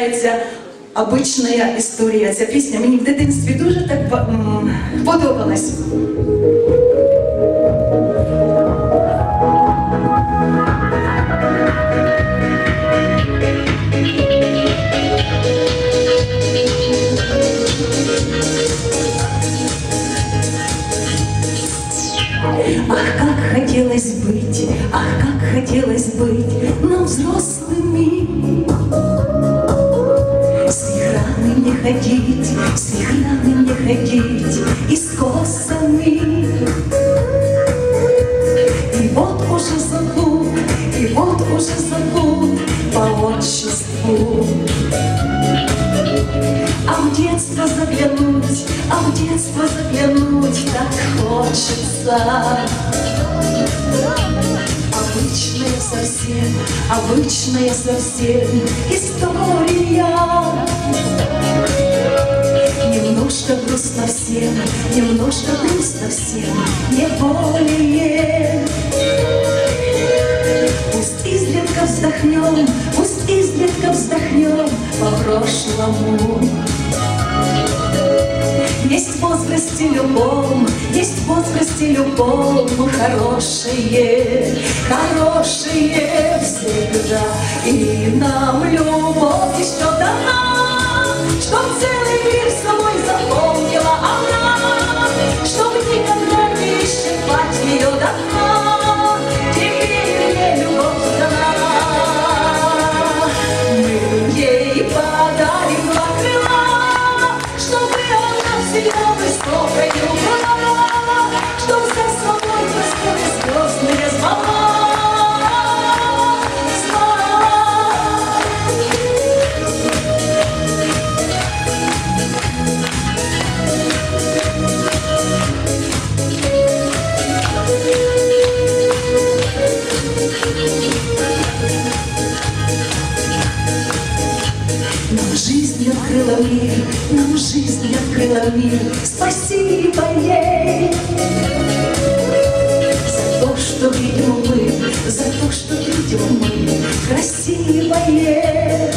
Це обична історія. Ця пісня мені в дитинстві дуже так ба- м, подобалась. Ах, как хотелось быть, ах, как хотелось быть нам взрослыми. Вихрами не ходить, с вихрами не ходить и с косами. И вот уже зовут, и вот уже зовут по отчеству. А в детство заглянуть, а в детство заглянуть так хочется. Обычная совсем, обычная совсем история. Всем, немножко грустно всем, не более. Пусть изредка вздохнем, пусть изредка вздохнем по прошлому. Есть в возрасте любом, есть в возрасте любом хорошие, хорошие всегда. И нам любовь жизнь открыла мир, нам жизнь открыла мир. Спасибо ей за то, что видим мы, за то, что видим мы красивое.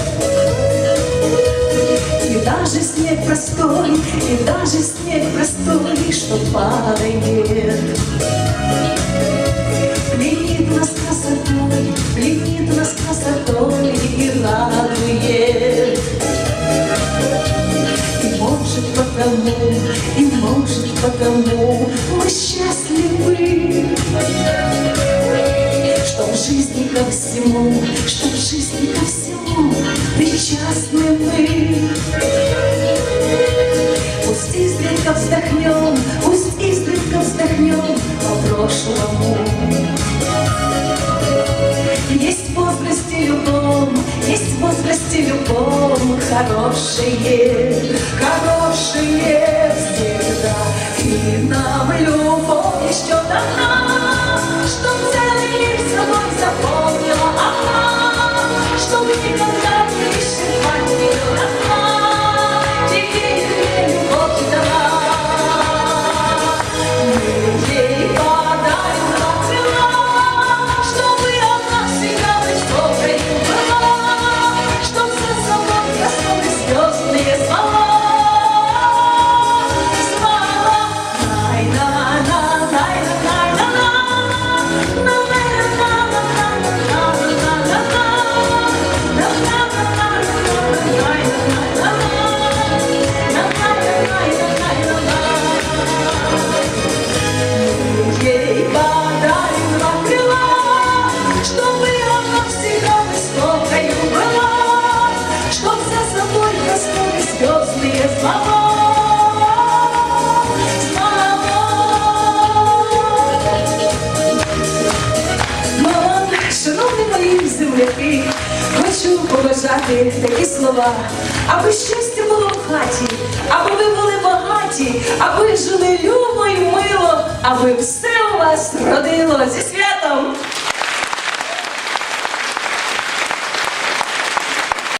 И даже снег простой, и даже снег простой, что падает. И может потому мы счастливы, что в жизни ко всему, что в жизни ко всему причастны мы. Пусть изредка вздохнем, пусть изредка вздохнем по прошлому. Есть в возрасте любом, есть в возрасте любом хорошие, хорошие. Нам любовь еще дана, сказати такі слова, аби щастя було в хаті, аби ви були багаті, аби жили любо і мило, аби все у вас родило.